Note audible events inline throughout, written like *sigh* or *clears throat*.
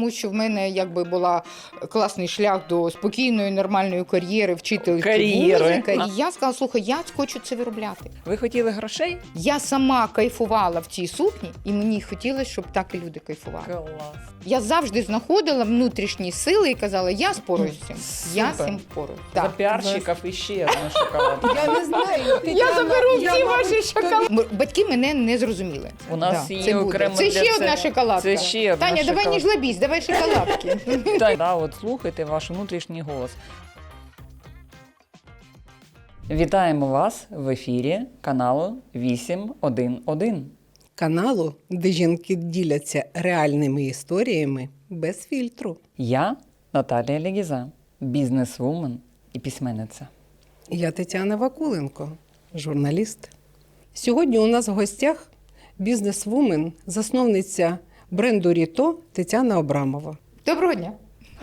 тому що в мене якби була класний шлях до спокійної, нормальної кар'єри, вчительки Кар'єри. І я сказала, слухай, я хочу це виробляти. Ви хотіли грошей? Я сама кайфувала в цій сукні, і мені хотілося, щоб так і люди кайфували. Клас. Я завжди знаходила внутрішні сили і казала, я спорюсь з цим. Я з Супер. цим. За Так. піарщиків іще одна шоколадка. Я не знаю. Я Тетяна, заберу я, всі ваші шоколадки. Батьки мене не зрозуміли. У нас Да, є буде. окремо Це для ще одна шоколадка. Це ще одна Таня, давай не шоколадка. жлобісь, давай шоколадки. *laughs* Так, да, от слухайте ваш внутрішній голос. Вітаємо вас в ефірі каналу 811. каналу, де жінки діляться реальними історіями без фільтру. Я Наталія Легіза, бізнес-вумен і письменниця. Я Тетяна Вакуленко, журналіст. Сьогодні у нас в гостях бізнес-вумен, засновниця бренду Ріто Тетяна Обрамова. Доброго дня.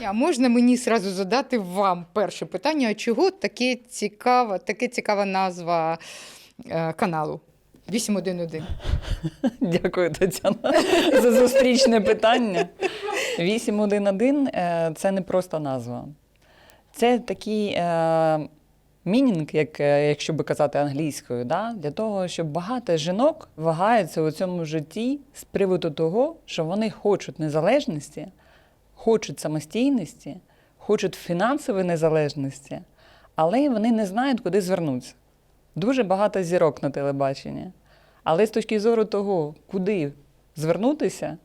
А можна мені зразу задати вам перше питання, а чого таке цікава, таке цікава назва е, каналу 811? *laughs* Дякую, Тетяна, *laughs* за зустрічне питання. 811 е, це не просто назва. Це такий е, мінінг, як, е, якщо би казати англійською, да? для того, щоб багато жінок вагаються у цьому житті з приводу того, що вони хочуть незалежності, хочуть самостійності, хочуть фінансової незалежності, але вони не знають, куди звернутися. Дуже багато зірок на телебаченні. Але з точки зору того, куди звернутися,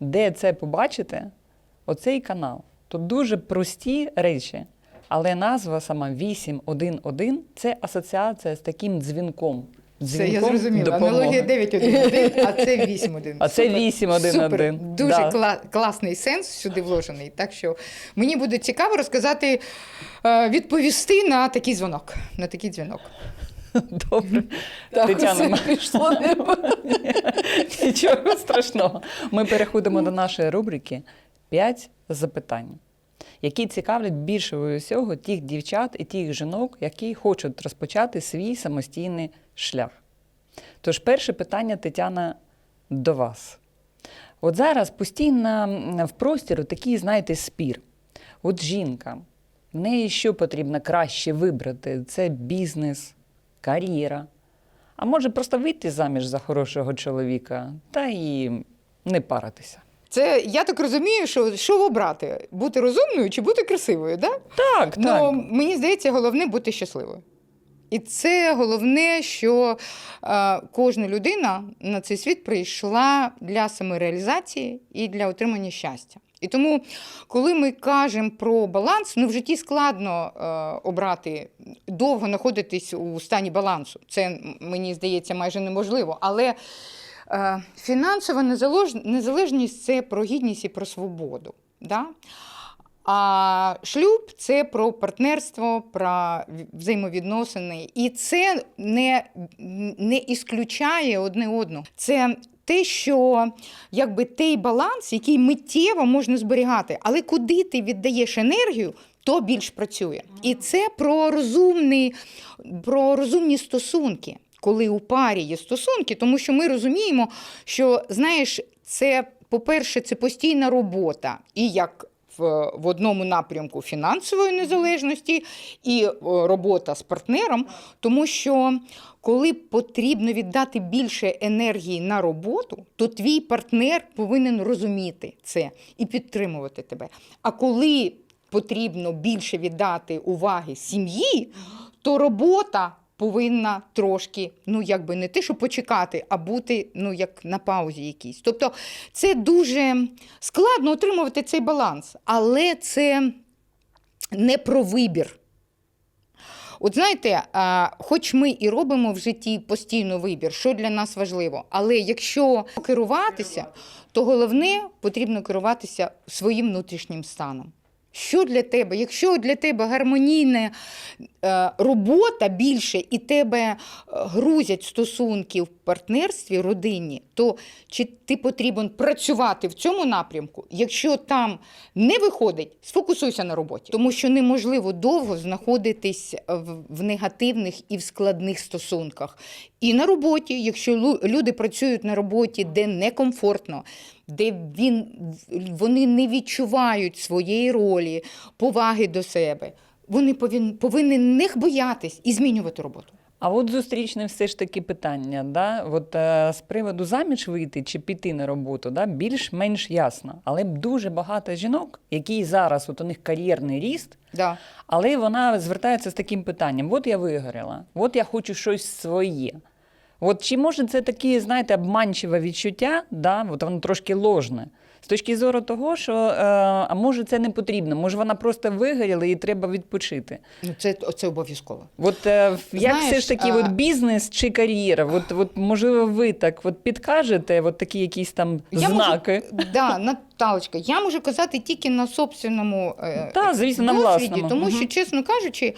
де це побачити, оцей канал. Тут дуже прості речі. Але назва сама 811 це асоціація з таким дзвінком. Це я Дзвінком зрозуміла. допомоги. Аналогія 911, а це 811. А це Супер. 811, Супер. Дуже да. кла- класний сенс сюди вложений. Так що мені буде цікаво розказати, е, відповісти на такий дзвонок. На такий дзвінок. *laughs* Добре. Тетяна, ми- *laughs* Нічого страшного. Ми переходимо до нашої рубрики «5 запитань, які цікавлять більше усього тих дівчат і тих жінок, які хочуть розпочати свій самостійний шлях. Тож, перше питання, Тетяна, до вас. От зараз постійно в простіру такий, знаєте, спір. От жінка, в неї що потрібно краще вибрати? Це бізнес, кар'єра. А може просто вийти заміж за хорошого чоловіка та і не паритися. Це я так розумію, що що обрати? Бути розумною чи бути красивою? Да? Так, Ну, так. мені здається, головне бути щасливою. І це головне, що е, кожна людина на цей світ прийшла для самореалізації і для отримання щастя. І тому, коли ми кажемо про баланс, ну в житті складно е, обрати довго знаходитись у стані балансу. Це мені здається майже неможливо. Але фінансова незалежність це про гідність і про свободу. Да? А шлюб це про партнерство, про взаємовідносини. І це не, не ісключає одне одного. Це те, що якби той баланс, який миттєво можна зберігати, але куди ти віддаєш енергію, то більш працює. І це про розумний, про розумні стосунки. Коли у парі є стосунки, тому що ми розуміємо, що знаєш, це, по-перше, це постійна робота, і як в, одному напрямку фінансової незалежності і е, робота з партнером, тому що коли потрібно віддати більше енергії на роботу, то твій партнер повинен розуміти це і підтримувати тебе. А коли потрібно більше віддати уваги сім'ї, то робота повинна трошки, ну якби не те, що почекати, а бути ну як на паузі якійсь. Тобто це дуже складно отримувати цей баланс, але це не про вибір. От знаєте, хоч ми і робимо в житті постійно вибір, що для нас важливо, але якщо керуватися, то головне потрібно керуватися своїм внутрішнім станом. Що для тебе? Якщо для тебе гармонійна е, робота більше і тебе е, грузять стосунки в партнерстві, родині, то чи ти потрібен працювати в цьому напрямку? Якщо там не виходить, сфокусуйся на роботі, тому що неможливо довго знаходитись в, негативних і в складних стосунках. І на роботі, якщо люди працюють на роботі, де некомфортно, де він, вони не відчувають своєї ролі, поваги до себе. Вони повинні, повинні них боятись і змінювати роботу. А от зустрічне все ж таки питання, да? от, е, з приводу заміж вийти чи піти на роботу, да? більш-менш ясно. Але дуже багато жінок, які зараз от у них кар'єрний ріст, Да. але вона звертається з таким питанням: от я вигоріла, от я хочу щось своє. От чи може це таке, знаєте, обманчиве відчуття, да? от воно трошки ложне. З точки зору того, що е, а може це не потрібно, може вона просто вигоріла і треба відпочити. Ну, це, це обов'язково. От е, як Знаєш, все ж таки, а- от бізнес чи кар'єра? От, от можливо, ви так от підкажете, от такі якісь там Я знаки. Можу, да, Наталочка, я можу казати тільки на собственному е, Та, звісно, на власному. тому що, чесно кажучи,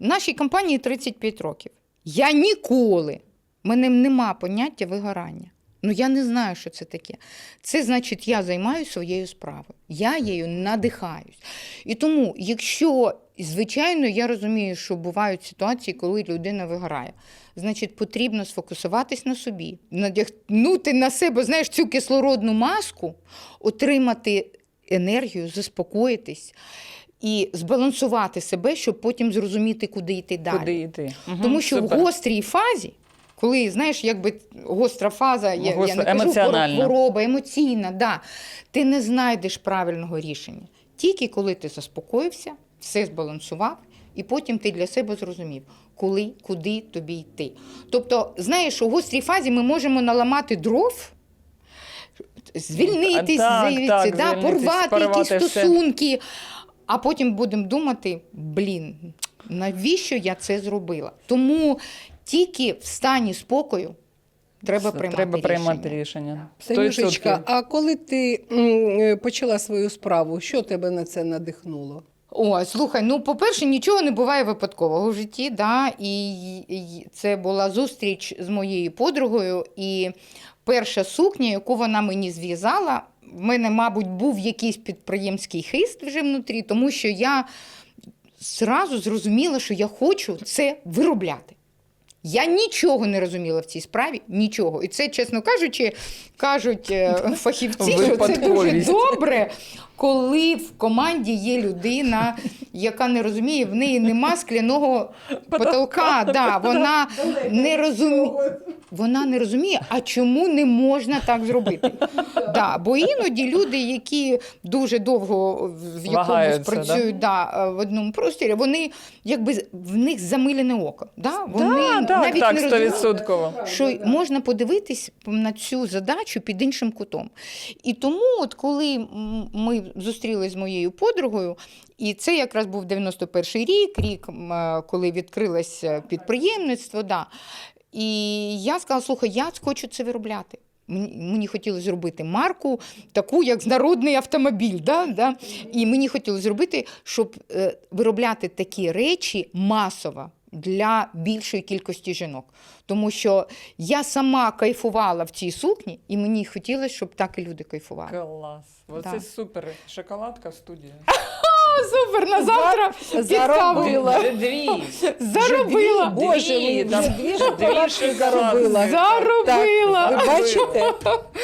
нашій компанії 35 років. Я ніколи, мене нема поняття вигорання. Ну, я не знаю, що це таке. Це значить, я займаюся своєю справою. Я її надихаюсь. І тому, якщо, звичайно, я розумію, що бувають ситуації, коли людина вигорає. Значить, потрібно сфокусуватись на собі, надягнути на себе, знаєш, цю кислородну маску, отримати енергію, заспокоїтись і збалансувати себе, щоб потім зрозуміти, куди йти далі. Куди йти? Тому що супер. в гострій фазі, коли знаєш, якби гостра фаза, я, я не кажу хвороба, емоційна, да, ти не знайдеш правильного рішення. Тільки коли ти заспокоївся, все збалансував, і потім ти для себе зрозумів, коли, куди тобі йти. Тобто, знаєш, у гострій фазі ми можемо наламати дров. Звільнитись, Так, звідси, так, да, звільнитись, порвати якісь все. стосунки, а потім будемо думати: блін, навіщо я це зробила? Тому тільки в стані спокою треба Це приймати Треба приймати рішення. рішення. Танюшечка, 100%. а коли ти м, е, почала свою справу, що тебе на це надихнуло? О, слухай, ну по-перше, нічого не буває випадкового в житті. Да? І, і це була зустріч з моєю подругою. І перша сукня, яку вона мені зв'язала, в мене, мабуть, був якийсь підприємський хист вже внутрі, тому що я зразу зрозуміла, що я хочу це виробляти. Я нічого не розуміла в цій справі, нічого. І це, чесно кажучи, кажуть е, фахівці, що це дуже добре, коли в команді є людина, яка не розуміє, в неї нема скляного потолка. Да, вона, не розуміє, вона не розуміє, а чому не можна так зробити. Да, бо іноді люди, які дуже довго в якомусь працюють да, в одному просторі, вони якби в них замилене око. Да? Вони Да, так, навіть так, не розуміють, що можна подивитись на цю задачу під іншим кутом. І тому, от коли ми зустрілися з моєю подругою, і це якраз був 91-й рік, рік, е, коли відкрилося підприємництво. Да. І я сказала: слухай, я хочу це виробляти. Мені, мені хотілося зробити марку, таку, як народний автомобіль. Да? Да? І мені хотілося зробити, щоб е, виробляти такі речі масово для більшої кількості жінок. Тому що я сама кайфувала в цій сукні, і мені хотілося, щоб так і люди кайфували. Клас. Оце Да. супер. Шоколадка в студії. *laughs* Супер, на завтра Заробила. Вже дві. Заробила. Боже, дві, там дві дві заробила. Заробила. Ви бачите?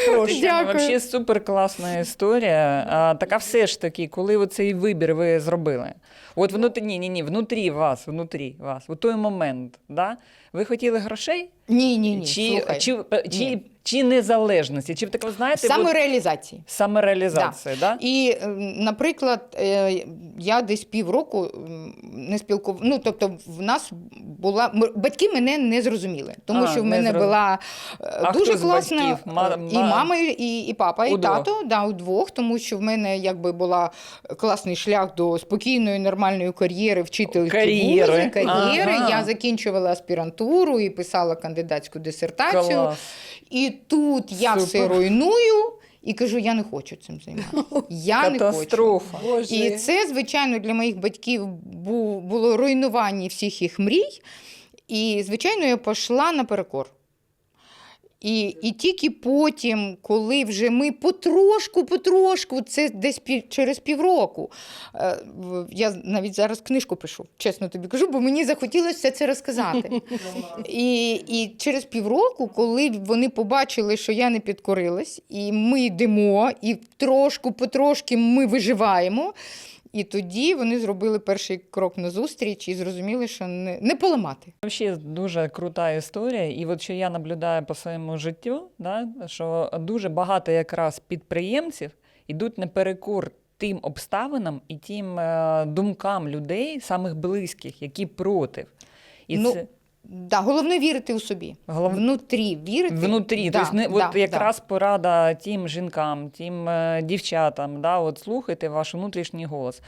Прошу. Дякую. Взагалі супер класна історія. А, така все ж таки, коли оцей вибір ви зробили. От внутрі, ні, ні, ні, внутрі вас, внутрі вас, у той момент, да? ви хотіли грошей? Ні, ні, ні. чи, слухай. чи, чи, Ні. Чи незалежності? Чи такому, знаєте, от Самореалізації. самореалізація, да? І, е, наприклад, е, я десь півроку м, не спілкувала. Ну, тобто, в нас була батьки мене не зрозуміли, тому А, що в мене зроз- була е, А дуже хто класна батьків? Ма- е, і ма- мама, і, і папа, і Удвох? тато, да, удвох, тому що в мене якби була класний шлях до спокійної, нормальної кар'єри, вчительки Кар'єри. кар'єри. Ага. Я закінчувала аспірантуру і писала кандидатську дисертацію. Клас. І тут я все руйную і кажу: я не хочу цим займатися. Я не хочу. Боже. І це, звичайно, для моїх батьків було руйнування всіх їх мрій. І, звичайно, я пішла наперекор. І, і тільки потім, коли вже ми потрошку, потрошку, це десь пів, через півроку. е, Я навіть зараз книжку пишу, чесно тобі кажу, бо мені захотілося це розказати. І, і через півроку, коли вони побачили, що я не підкорилась, і ми йдемо, і трошку потрошки ми виживаємо. І тоді вони зробили перший крок назустріч і зрозуміли, що не, не поламати. Взагалі дуже крута історія. І от що я наблюдаю по своєму життю, да, що дуже багато якраз підприємців йдуть наперекор тим обставинам і тим е, думкам людей, самих близьких, які проти. І Ну, це Да, головне вірити у собі. Голов- Внутрі вірити. внутрі. Да, тобто, не, да, от якраз порада тим жінкам, тим е, дівчатам, да, от слухайте ваш внутрішній голос.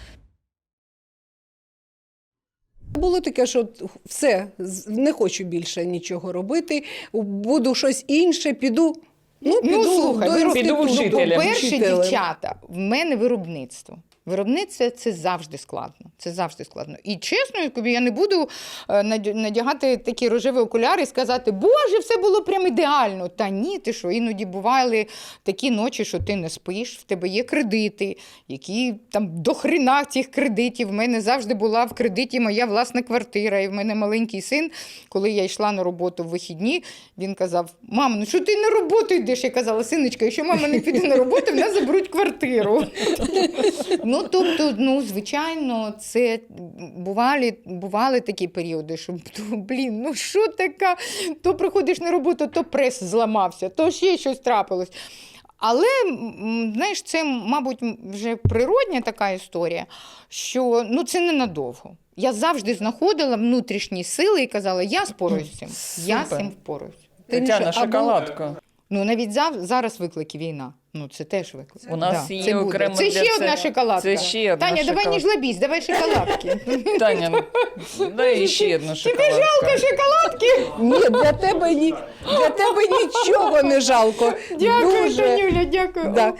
Було таке, що все, не хочу більше нічого робити, буду щось інше, піду. Ну, піду слухай, до піду вчителем. По-перше, вчителем. дівчата, в мене виробництво. Виробництво це завжди складно. Це завжди складно. І чесно, я не буду е, надягати такі рожеві окуляри і сказати, Боже, все було прям ідеально. Та ні, ти що, іноді бували такі ночі, що ти не спиш, в тебе є кредити, які там до хрена цих кредитів. В мене завжди була в кредиті моя власна квартира. І в мене маленький син, коли я йшла на роботу в вихідні, він казав: Мам, ну що ти на роботу йдеш? Я казала, синочка, якщо мама не піде на роботу, в нас заберуть квартиру. *laughs* Ну, тобто, ну, звичайно, це бували, бували такі періоди, що блін, ну що така? То приходиш на роботу, то прес зламався, то ще щось трапилось. Але знаєш, це, мабуть, вже природня така історія, що ну, це ненадовго. Я завжди знаходила внутрішні сили і казала, я спораюсь з цим. Я з цим впораюсь. Тетяна, шоколадка. Ну, навіть зав, зараз виклики війна. Ну, це теж виклик. У нас Да, є це буде. окремо Це для ще це- одна шоколадка. Це ще одна Таня, давай не шоколадка. жлобись, давай шоколадки. *laughs* Таня, ну, дай ще одну шоколадку. Жалко шоколадки. Ні, для тебе, ні, для тебе нічого не жалко. Дякую, Дуже. Танюля, дякую. Да.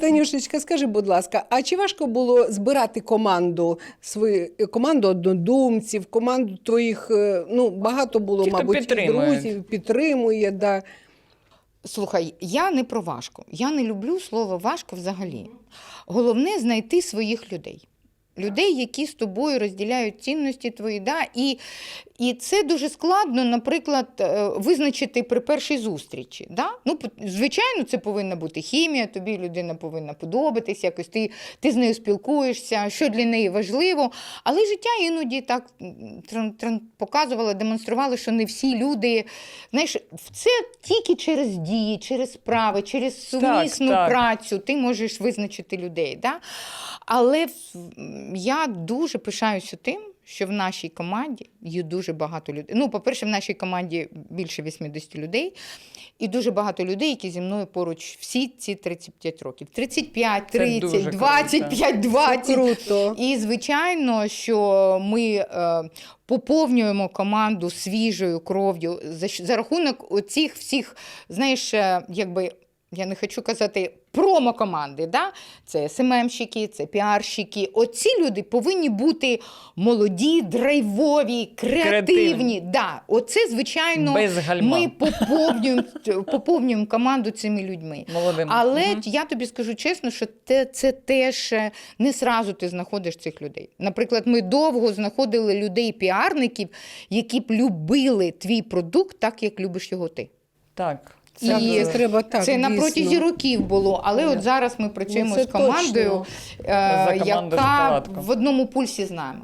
Танюшечка, скажи, будь ласка, а чи важко було збирати команду свою команду однодумців, команду твоїх? е, Ну багато було, Ті, хто мабуть, і підтримують. друзів, підтримує. Да. Слухай, я не про важко. Я не люблю слово важко взагалі. Головне знайти своїх людей. Людей, які з тобою розділяють цінності твої. Да? І, і це дуже складно, наприклад, е, визначити при першій зустрічі. Да? Ну, звичайно, це повинна бути хімія, тобі людина повинна подобатись, якось ти, ти з нею спілкуєшся, що для неї важливо. Але життя іноді так показувало, демонструвало, що не всі люди. Знаєш, це тільки через дії, через справи, через сумісну так. працю ти можеш визначити людей. Да? Але я дуже пишаюся тим, що в нашій команді є дуже багато людей. Ну, по-перше, в нашій команді більше 80 людей, і дуже багато людей, які зі мною поруч всі ці 35 років. 35, Це 30, дуже круто. 25, 20. Круто. І звичайно, що ми е, поповнюємо команду свіжою кров'ю за, за рахунок оцих всіх, знаєш, е, якби. Я не хочу казати промо-команди, да? це СММщики, це піарщики. Оці люди повинні бути молоді, драйвові, креативні. Креативні. Да. Оце, звичайно, Без гальма. ми поповнюємо, поповнюємо команду цими людьми. Молодим. Але Мгм. я тобі скажу чесно, що те, це теж е, не сразу ти знаходиш цих людей. Наприклад, ми довго знаходили людей-піарників, які б любили твій продукт так, як любиш його ти. Так. І Це, і треба так. це на протязі років було. Але от зараз ми працюємо Ну, з командою, е, За команду яка в одному пульсі з нами.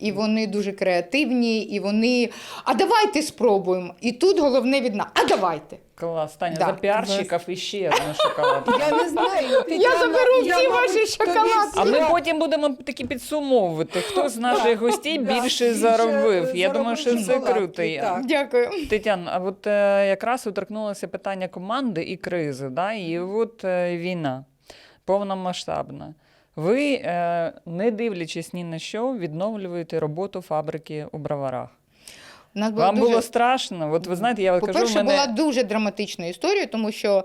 І вони дуже креативні, і вони. А давайте спробуємо. І тут головне від нас. А давайте. Клас. Таня, Да. за піарщиків іще одну шоколадку. Я не знаю. Я заберу всі ваші шоколадки. А ми потім будемо такі підсумовувати, хто з наших гостей більше більше заробив. Я думаю, що це круто. є. Дякую. Тетян, а от е, якраз уторкнулося питання команди і кризи, да? і от е, війна повномасштабна. Ви, е, не дивлячись ні на що, відновлюєте роботу фабрики у броварах. У нас була Вам дуже... було страшно? От ви знаєте, я от кажу, По-перше, мене була дуже драматична історія, тому що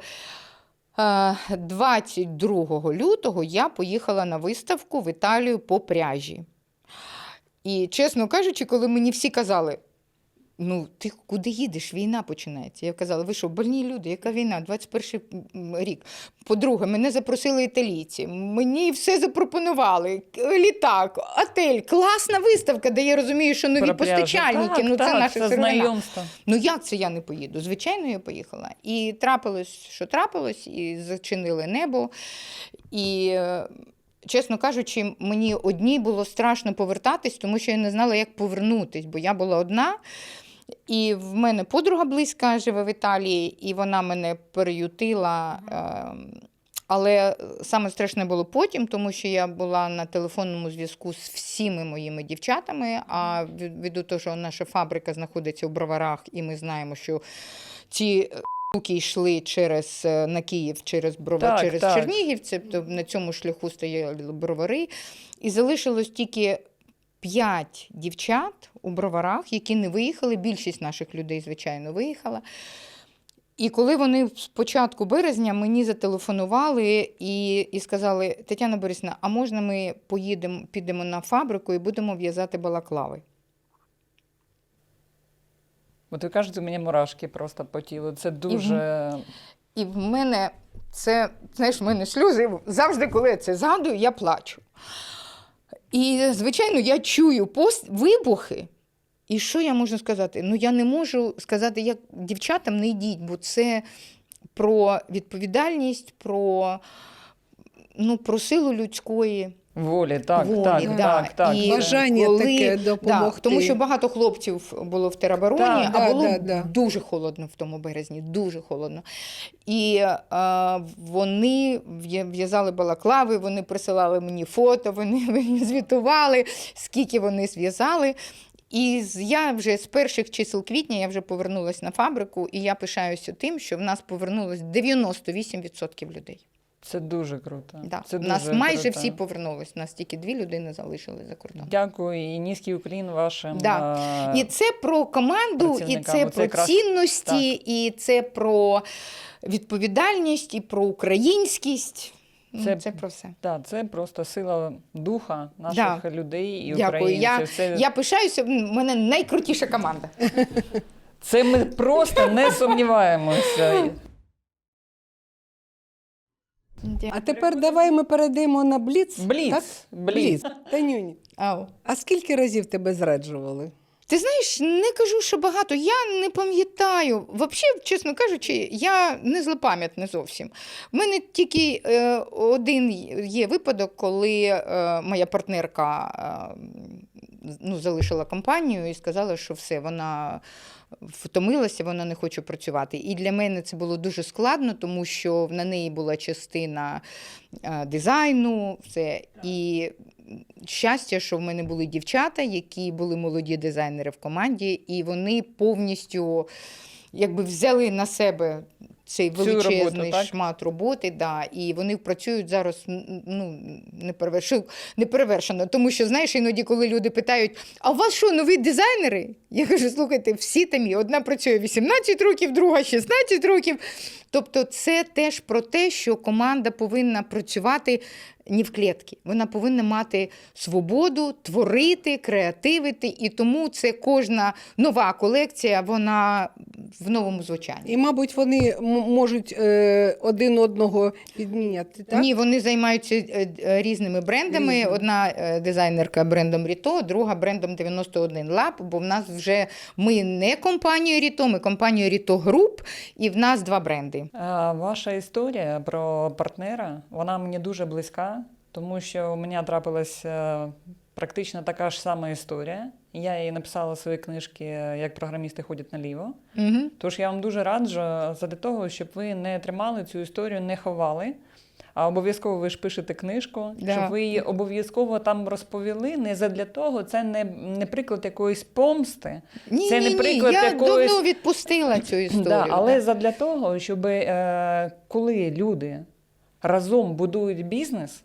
е, 22 лютого я поїхала на виставку в Італію по пряжі. І, чесно кажучи, коли мені всі казали, Ну, ти куди їдеш? Війна починається. Я казала, ви що, больні люди, яка війна? 21 м, рік. По-друге, мене запросили італійці, мені все запропонували. Літак, отель, класна виставка, де я розумію, що нові Про постачальники, Так, ну це так, наша це знайомство. Ну як це я не поїду? Звичайно, я поїхала. І трапилось, що трапилось, і зачинили небо. І, е, чесно кажучи, мені одній було страшно повертатись, тому що я не знала, як повернутись, бо я була одна. І в мене подруга близька живе в Італії, і вона мене переютила. Е, але саме страшне було потім, тому що я була на телефонному зв'язку з всіми моїми дівчатами. А від- того, що наша фабрика знаходиться у броварах, і ми знаємо, що ці е, штуки йшли через е, на Київ, через брова, Так, через так. Чернігів. Це то на цьому шляху стояли бровари. І залишилось тільки п'ять дівчат у броварах, які не виїхали. Більшість наших людей, звичайно, виїхала. І коли вони з початку березня мені зателефонували і, і сказали: Тетяна Борисівна, а можна ми поїдемо, підемо на фабрику і будемо в'язати балаклави? От ви кажете, у мене мурашки просто по тілу. Це дуже. І в мене це, знаєш, в мене сльози. Завжди, коли я це згадую, я плачу. І, звичайно, я чую пост, вибухи. І що я можу сказати? Ну, я не можу сказати, як дівчатам не йдіть, бо це про відповідальність, про, ну, про силу людської. Волі, так, волі, так, да. так, так. І Бажання коли- таке Да, тому що багато хлопців було в теробороні, Так, а да, було да, да. дуже холодно в тому березні, дуже холодно. І е, вони в'язали балаклави, вони присилали мені фото, вони *laughs* мені звітували, скільки вони зв'язали. І я вже з перших чисел квітня я вже повернулася на фабрику, і я пишаюся тим, що в нас повернулось 98% людей. Це дуже круто. Да. Це У нас майже круто. всі повернулись. Нас тільки дві людини залишили за кордоном. Дякую і низький уклін вашим. Да. е, І це про команду, і це про якраз цінності, і це про відповідальність, і про українськість. Це- Це, про все. Да, це просто сила духа наших Да. людей і Дякую. українців. Я, Це, я пишаюся, в мене найкрутіша команда. це ми просто не сумніваємося. А тепер давай ми перейдемо на бліц. Бліц, Так? бліц. Танюні, Ау. а скільки разів тебе зраджували? Ти знаєш, не кажу, що багато. Я не пам'ятаю. Взагалі, чесно кажучи, я не злопам'ятна зовсім. В мене тільки е, один є випадок, коли е, моя партнерка е, ну, залишила компанію і сказала, що все, вона втомилася, вона не хоче працювати. І для мене це було дуже складно, тому що на неї була частина е, дизайну, все. І щастя, що в мене були дівчата, які були молоді дизайнери в команді, і вони повністю якби взяли на себе цей величезний роботу, шмат роботи, да, і вони працюють зараз ну, неперевершено. Тому що, знаєш, іноді, коли люди питають: а у вас що, нові дизайнери? Я кажу, слухайте, всі там є. Одна працює 18 років, друга 16 років. Тобто, це теж про те, що команда повинна працювати ні в клітки. Вона повинна мати свободу, творити, креативити. І тому це кожна нова колекція, вона в новому звучанні. І, мабуть, вони м- можуть е, один одного підміняти, так? Ні, вони займаються е, е, різними брендами. Різними. Одна е, дизайнерка брендом Ріто, друга брендом 91 Lab, бо в нас вже ми не компанія Ріто, ми компанія Ріто Груп, і в нас два бренди. Е, Ваша історія про партнера, вона мені дуже близька, тому що у мене трапилась е, практично така ж сама історія. Я її написала свої книжки Як програмісти ходять наліво. Угу. Тож я вам дуже раджу для того, щоб ви не тримали цю історію, не ховали. А обов'язково ви ж пишете книжку, Да. щоб ви її обов'язково там розповіли. Не задля того, це не, не приклад якоїсь помсти. Ні, Це ні, не приклад ні, я якоїсь- давно відпустила цю *clears throat* історію. Да, але да. задля того, щоб е, коли люди разом будують бізнес,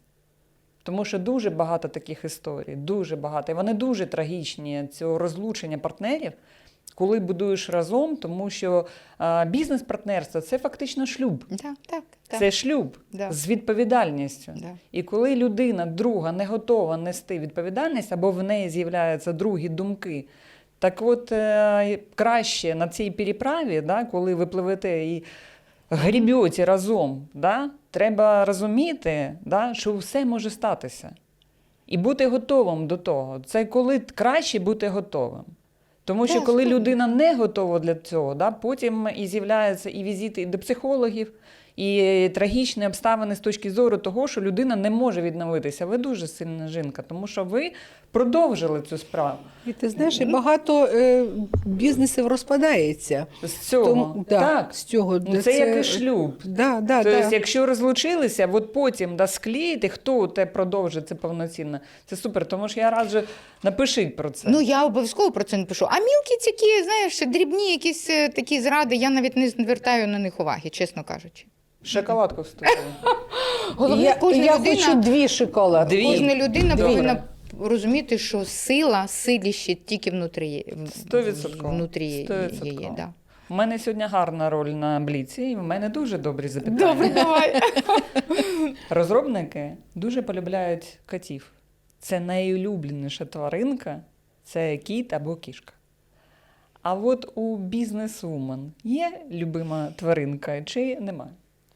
тому що дуже багато таких історій, дуже багато. І вони дуже трагічні, цього розлучення партнерів, коли будуєш разом, тому що бізнес-партнерство це фактично шлюб. Да, так, так. Це шлюб Да. з відповідальністю. Да. І коли людина друга не готова нести відповідальність, або в неї з'являються другі думки, Так от е, краще на цій переправі, да, коли ви пливете і грібете разом, да, треба розуміти, да, що все може статися. І бути готовим до того. Це коли краще бути готовим. Тому що коли людина не готова для цього, да, потім і з'являються і візити до психологів, і трагічні обставини з точки зору того, що людина не може відновитися. Ви дуже сильна жінка, тому що ви продовжили цю справу. І ти знаєш, і багато е, бізнесів розпадається. З цього. Тому- да, так. з цього. Ну, це, як і шлюб. Да, да, Тобто, да. якщо розлучилися, от потім да, склеїти, хто те продовжить це повноцінно. Це супер. Тому що я раджу напишіть про це. Ну, я обов'язково про це напишу. А мілкі такі, знаєш, дрібні якісь е, такі зради, я навіть не звертаю на них уваги, чесно кажучи. Шоколадку вступили. *laughs* Головне, я кожна я людина, хочу дві шоколадки. Дві. кожна людина Добре. повинна розуміти, що сила силіще тільки внутрі, є- в- Стовідсотково. внутрі її. Стовідсотково. Да. У мене сьогодні гарна роль на бліці, і в мене дуже добрі запитання. Добре, давай. *laughs* Розробники дуже полюбляють котів. Це найулюбленіша тваринка це кіт або кішка. А от у бізнес-вумен є любима тваринка чи немає?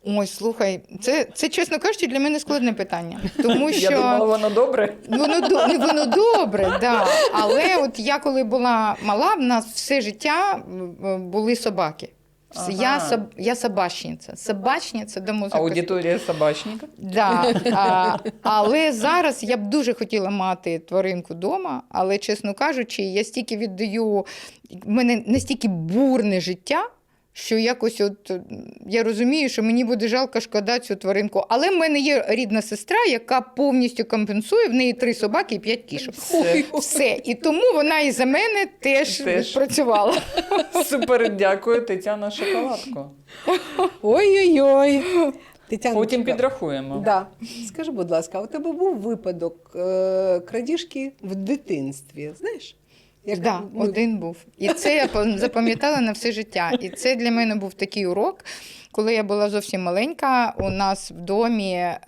Ой, слухай, це, це, чесно кажучи, для мене складне питання. Тому що Я думала, воно добре. Воно, до- воно добре, да. але от я коли була мала, в нас все життя були собаки. Ага. Я, соб, я собачниця. Собачниця до музики. Аудиторія собачника. Да, а, але зараз я б дуже хотіла мати тваринку вдома, але, чесно кажучи, я стільки віддаю, в мене настільки бурне життя. Що якось от я розумію, що мені буде жалко шкода цю тваринку. Але в мене є рідна сестра, яка повністю компенсує. В неї три собаки і п'ять кішок. Все. Все. І тому вона і за мене теж, Теж. працювала. Супер, дякую, Тетяна Шоколадко. Ой-ой-ой. Тетяночка, Потім підрахуємо. Да. Скажи, будь ласка, у тебе був випадок е, крадіжки в дитинстві? Знаєш? Так, да, ми- один був. І це я запам'ятала на все життя. І це для мене був такий урок. Коли я була зовсім маленька, у нас в домі, е,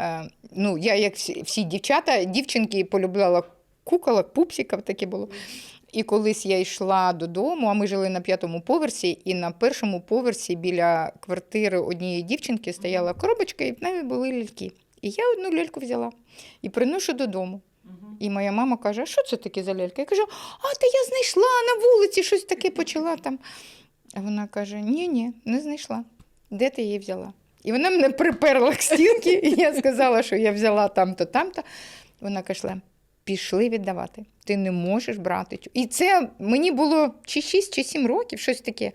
ну, я, як всі, всі дівчата, дівчинки полюбляла куколок, пупсиків таке було. І колись я йшла додому, а ми жили на п'ятому поверсі, і на першому поверсі біля квартири однієї дівчинки стояла коробочка, і в неї були ляльки. І я одну ляльку взяла і приношу додому. І моя мама каже: що це таке за лялька? Я кажу, а та я знайшла на вулиці, щось таке почала там. А вона каже: ні, ні, не знайшла. Де ти її взяла? І вона мене приперла к стінки, і я сказала, що я взяла там-то, там-то. Вона каже, пішли віддавати. Ти не можеш брати. І це мені було чи 6, чи 7 років, щось таке.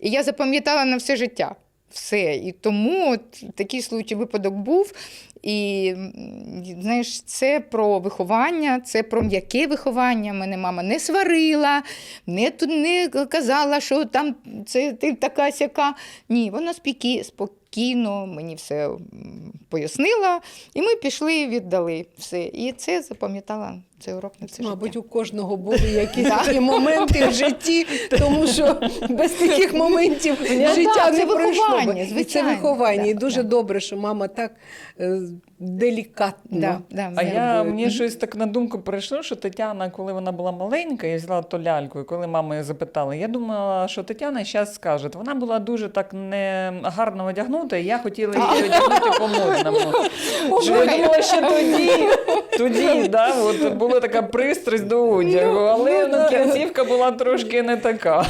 І я запам'ятала на все життя. Все. І тому от такий случай випадок був. І знаєш, це про виховання, це про м'яке виховання. Мене мама не сварила, не, не казала, що там це ти така сяка. Ні, вона спікі, спокійно мені все пояснила, і ми пішли віддали все. І це запам'ятала цей урок на все Мабуть, життя. у кожного були якісь такі моменти в житті, тому що без таких моментів Ну, життя не пройшло. виховання, би. І Це виховання. І дуже добре, що мама так е, делікатно. А я, мені щось так на думку прийшло, що Тетяна, коли вона була маленька, я взяла ту ляльку, і коли мама її запитала, я думала, що Тетяна зараз скаже. Вона була дуже так не гарно одягнута, і я хотіла її одягнути по-модному. Я думала, що тоді, тоді да, от була така пристрасть до одягу, але ну, кінцівка була трошки не така.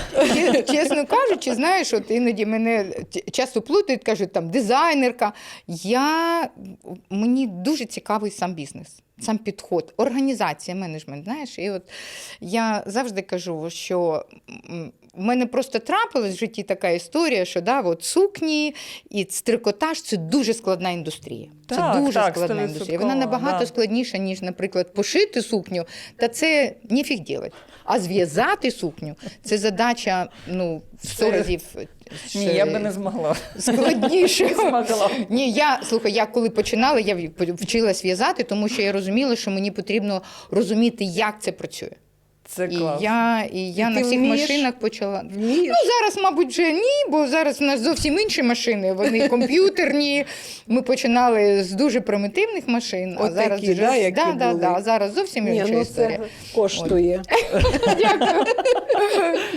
Чесно кажучи, знаєш, от іноді мене часто плутають, кажуть там дизайнерка. Я, мені дуже цікавий сам бізнес, сам підход, організація, менеджмент. Знаєш, і от я завжди кажу, що в мене просто трапилась в житті така історія, що да, от сукні і стрикотаж це дуже складна індустрія. Це Так, дуже так, складна індустрія. Вона набагато да. складніша, ніж, наприклад, пошити сукню, та це ніфіг ділать. А зв'язати сукню це задача ну, в 100 Це- разів Ні, я би не змогла. складніше. *laughs* Змогла. Ні, я слухай, я коли починала, я вчилась в'язати, тому що я розуміла, що мені потрібно розуміти, як це працює. Це І клас. я, і я І на всіх вмієш? машинах почала. Вмієш? Ну, зараз, мабуть, вже ні, бо зараз у нас зовсім інші машини. Вони *laughs* комп'ютерні. Ми починали з дуже примітивних машин, а зараз такі, вже да, які да, да, були? да, зараз зовсім Ні, інша ну історія. це коштує. *laughs* Дякую.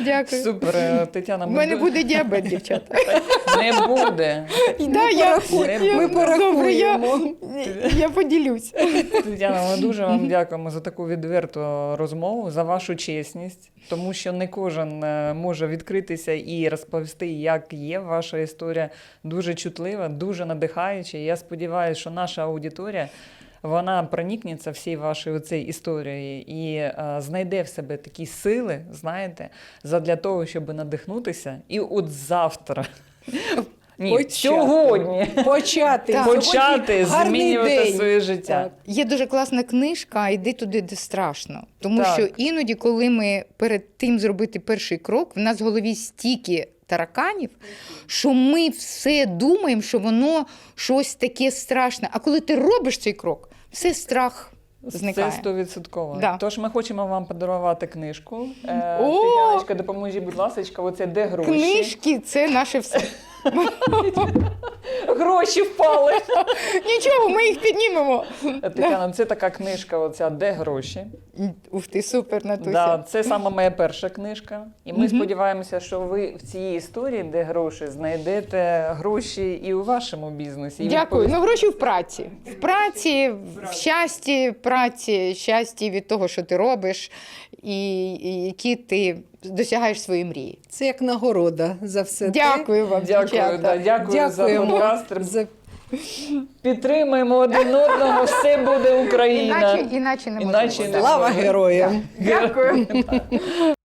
Дякую. Супер, Тетяна. У мене буде діабет, дівчата. *laughs* Не буде. Да, я, порахуємо. Ми добре, я, порахуємо. я поділюсь. Тетяна, ми дуже вам дякуємо за таку відверту розмову, за вашу чесність, тому що не кожен е, може відкритися і розповісти, як є ваша історія. Дуже чутлива, дуже надихаюча. Я сподіваюся, що наша аудиторія. Вона проникнеться всій вашій оцій історії і е, знайде в себе такі сили, знаєте, задля того, щоб надихнутися. І от завтра, ні, Почати. сьогодні Почати. Так. Почати гарний змінювати день. своє життя. Так. Є дуже класна книжка Йди туди, де страшно. Тому Так. що іноді, коли ми перед тим зробити перший крок, в нас в голові стільки тараканів, що ми все думаємо, що воно щось таке страшне. А коли ти робиш цей крок, все страх зникає. Це стовідсотково. Да. Тож ми хочемо вам подарувати книжку. Е, О! Тетяночка, допоможіть, будь ласка, оце де гроші? Книжки це наше все. Гроші впали. Нічого, ми їх піднімемо. Тетяна, це така книжка, оця де гроші. Ух ти, супер, Натуся. Да, це саме моя перша книжка. І ми сподіваємося, що ви в цій історії, де гроші, знайдете гроші і у вашому бізнесі. І Дякую. Ну, гроші в праці. В праці, в щасті, праці, щасті від того, що ти робиш, і, і які ти досягаєш свої мрії. Це як нагорода за все. те. Дякую вам, Дякую, да, дякую за Дякуємо за *laughs* Підтримуємо один одного, все буде Україна. Іначе, іначе не можна. Іначе не слава героям. Дякую. *laughs*